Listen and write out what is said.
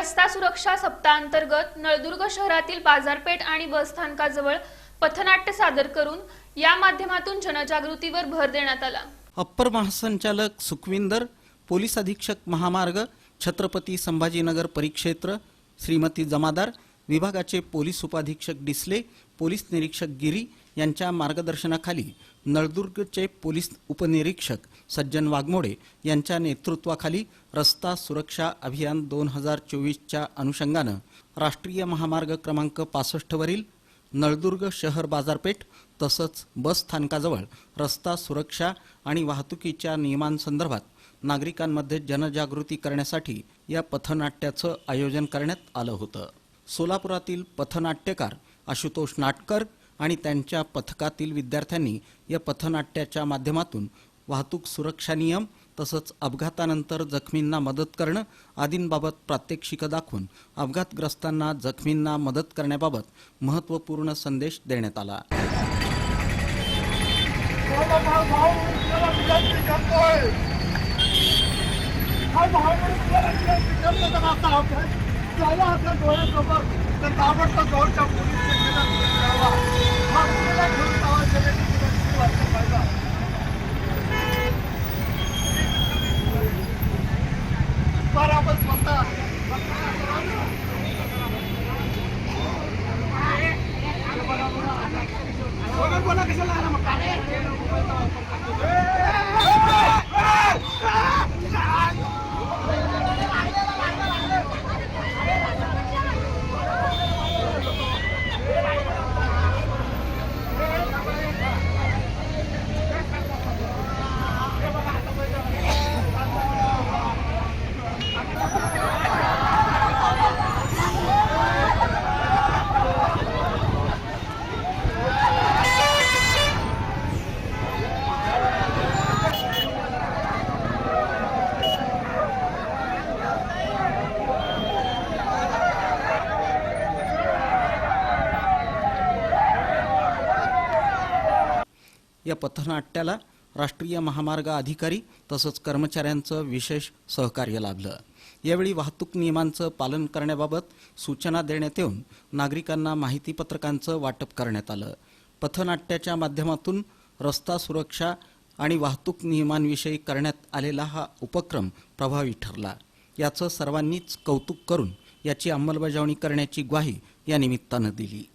रस्ता सुरक्षा सप्ताहांतर्गत नळदुर्ग शहरातील बाजारपेठ आणि बसस्थानकाजवळ पथनाट्य सादर करून या माध्यमातून जनजागृतीवर भर देण्यात आला. अप्पर महासंचालक सुखविंदर पोलीस अधीक्षक महामार्ग छत्रपती संभाजीनगर परिक्षेत्र श्रीमती जमादार विभागाचे पोलीस उपाधीक्षक डिसले पोलीस निरीक्षक गिरी यांच्या मार्गदर्शनाखाली नळदुर्गचे पोलीस उपनिरीक्षक सज्जन वाघमोडे यांच्या नेतृत्वाखाली रस्ता सुरक्षा अभियान दोन हजार चोवीसच्या अनुषंगानं राष्ट्रीय महामार्ग क्रमांक पासष्टवरील नळदुर्ग शहर बाजारपेठ तसंच बस स्थानकाजवळ रस्ता सुरक्षा आणि वाहतुकीच्या नियमांसंदर्भात नागरिकांमध्ये जनजागृती करण्यासाठी या पथनाट्याचं आयोजन करण्यात आलं होतं. सोलापुरातील पथनाट्यकार आशुतोष नाटकर आणि त्यांच्या पथकातील विद्यार्थ्यांनी या पथनाट्याच्या माध्यमातून वाहतूक सुरक्षा नियम तसंच अपघातानंतर जखमींना मदत करणं आदींबाबत प्रात्यक्षिकं दाखवून अपघातग्रस्तांना जखमींना मदत करण्याबाबत महत्त्वपूर्ण संदेश देण्यात आला माझा Wala wala kasalanan magkano. या पथनाट्याला राष्ट्रीय महामार्ग अधिकारी तसंच कर्मचाऱ्यांचं विशेष सहकार्य लाभलं. यावेळी वाहतूक नियमांचं पालन करण्याबाबत सूचना देण्यात येऊन नागरिकांना माहितीपत्रकांचं वाटप करण्यात आलं. पथनाट्याच्या माध्यमातून रस्ता सुरक्षा आणि वाहतूक नियमांविषयी करण्यात आलेला हा उपक्रम प्रभावी ठरला. याचं सर्वांनीच कौतुक करून याची अंमलबजावणी करण्याची ग्वाही या निमित्तानं दिली.